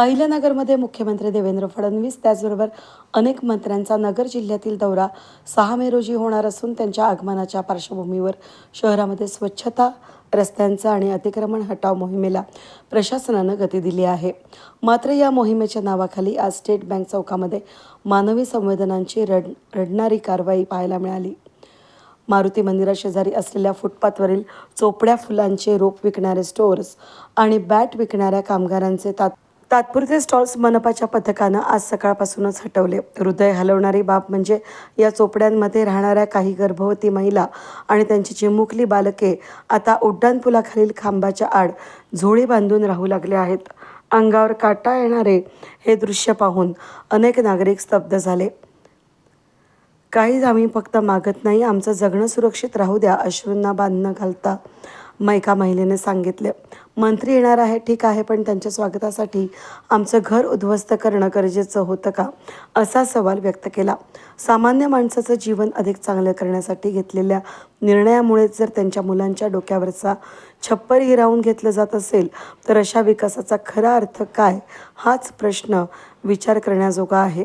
अहिल्यानगरमध्ये मुख्यमंत्री देवेंद्र फडणवीस त्याचबरोबर अनेक मंत्र्यांचा नगर जिल्ह्यातील दौरा सहा मे रोजी होणार असून त्यांच्या आगमनाच्या पार्श्वभूमीवर शहरामध्ये स्वच्छता रस्त्यांचं आणि अतिक्रमण हटाव मोहिमेला प्रशासनानं गती दिली आहे. मात्र या मोहिमेच्या नावाखाली आज स्टेट बँक चौकामध्ये मानवी संवेदनांची रड रडणारी कारवाई पाहायला मिळाली. मारुती मंदिराशेजारी असलेल्या फुटपाथवरील चोपड्या फुलांचे रोप विकणारे स्टोअर्स आणि बॅट विकणाऱ्या कामगारांचे तात तात्पुरते स्टॉल्स मनपाच्या पथकानं आज सकाळपासूनच हटवले. हृदय हलवणारी बाब म्हणजे या चोपड्यांमध्ये राहणाऱ्या काही गर्भवती महिला आणि त्यांची चिमुकली बालके आता उड्डाणपुलाखालील खांबाच्या आड झोळी बांधून राहू लागले आहेत. अंगावर काटा येणारे हे दृश्य पाहून अनेक नागरिक स्तब्ध झाले. काहीच आम्ही फक्त मागत नाही आमचं जगणं सुरक्षित राहू द्या अश्रूंना बांधणं घालता मग एका महिलेने सांगितले. मंत्री येणार आहे ठीक आहे पण त्यांच्या स्वागतासाठी आमचं घर उद्ध्वस्त करणं गरजेचं होतं का? असा सवाल व्यक्त केला. सामान्य माणसाचं जीवन अधिक चांगलं करण्यासाठी घेतलेल्या निर्णयामुळेच जर त्यांच्या मुलांच्या डोक्यावरचा छप्पर हिरावून घेतलं जात असेल तर अशा विकासाचा खरा अर्थ काय? हाच प्रश्न विचार करण्याजोगा आहे.